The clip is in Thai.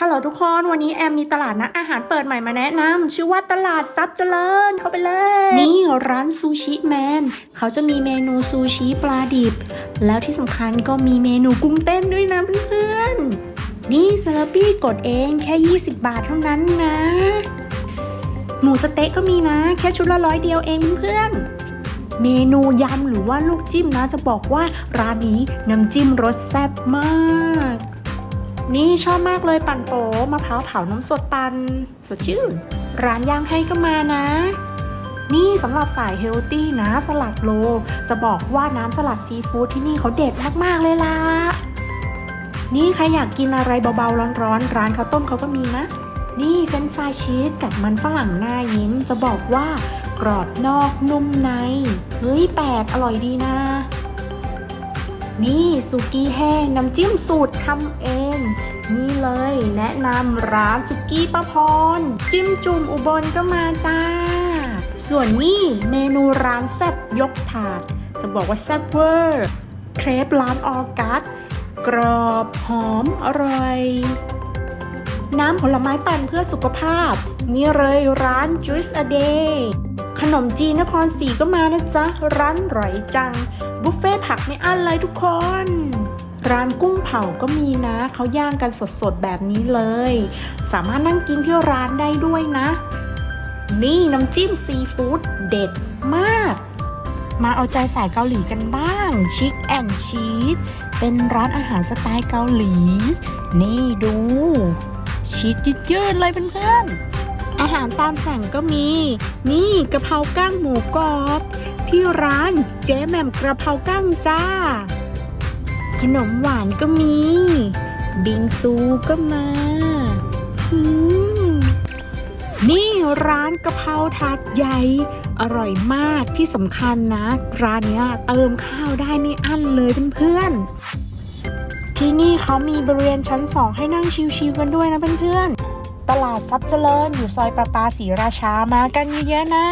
ฮัลโหลทุกคนวันนี้แอมมีตลาดนัดอาหารเปิดใหม่มาแนะนำชื่อว่าตลาดซับเจริญเข้าไปเลย นี่ร้านซูชิแมนเขาจะมีเมนูซูชิปลาดิบ แล้วที่สำคัญก็มีเมนูกุ้งเต้นด้วยนะเพื่อนๆนี่เซอร์ปี้กดเองแค่ 20 บาทเท่านั้นนะ หมูสเต๊ะก็มีนะ แค่ชุดละร้อยเดียวเองเพื่อนเมนูยำหรือว่าลูกจิ้มนะจะบอกว่าร้านนี้น้ำจิ้มรสแซ่บมาก นี่ชอบมากเลยปั่นโตมะพร้าวเผาน้ำสดปันสดชื่น ร้านย่างให้ก็มานะ นี่สำหรับสายเฮลตี้นะสลัดโล จะบอกว่าน้ำสลัดซีฟู้ดที่นี่เขาเด็ดมากๆเลยล่ะ นี่ใครอยากกินอะไรเบาๆร้อนๆ ร้านข้าวต้มเขาก็มีนะ นี่เฟรนช์ฟรายชีสกับมันฝรั่งหน้ายิ้มจะบอกว่ากรอบนอกนุ่มใน เฮ้ยแปลกอร่อยดีนะ นี่สุกี้แห้งน้ำจิ้มสูตรทำเอง นี่เลยแนะนำร้านสุกี้ป้าพร จิ้มจุ่มอุบลก็มาจ้า ส่วนนี่เมนูร้านแซ่บยกถาด จะบอกว่าแซ่บเวอร์เครปร้านออกัสกรอบหอมอร่อย น้ำผลไม้ปั่นเพื่อสุขภาพ นี่เลยร้าน Juice a Day ขนมจีนนครศรีก็มานะจ๊ะ ร้านร่อยจัง บุฟเฟ่ผักไม่อั้นเลยทุกคน ร้านกุ้งเผาก็มีนะ เขาย่างกันสดๆแบบนี้เลย สามารถนั่งกินที่ร้านได้ด้วยนะ นี่น้ำจิ้มซีฟู้ดเด็ดมาก มาเอาใจสายเกาหลีกันบ้าง ชิคแอนชีสเป็นร้านอาหารสไตล์เกาหลี นี่ดูชีสยืดๆเลยเพื่อนๆ อาหารตามสั่งก็มี นี่กะเพราก้างหมูกรอบ ที่ร้านเจ๊แหม่มกระเพราก้างจ้า ขนมหวานก็มี บิงซูก็มาอืมนี่ร้านกะเพราถาดใหญ่ อร่อยมากที่สำคัญนะ ร้านนี้เติมข้าวได้ไม่อั้นเลยเพื่อนๆที่นี่เขามีบริเวณชั้น2ให้นั่งชิวๆกันด้วยนะเพื่อนๆ ตลาดซับเจริญ อยู่ซอยประปาศรีราชามากันเยอะๆนะ